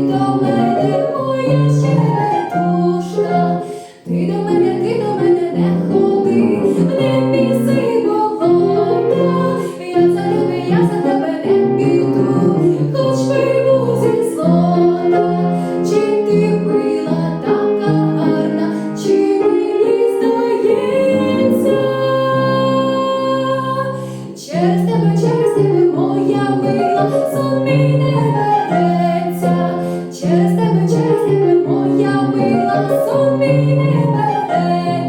до мене. Thank you.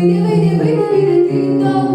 Ты не выйди, выйди, выйди, ты там,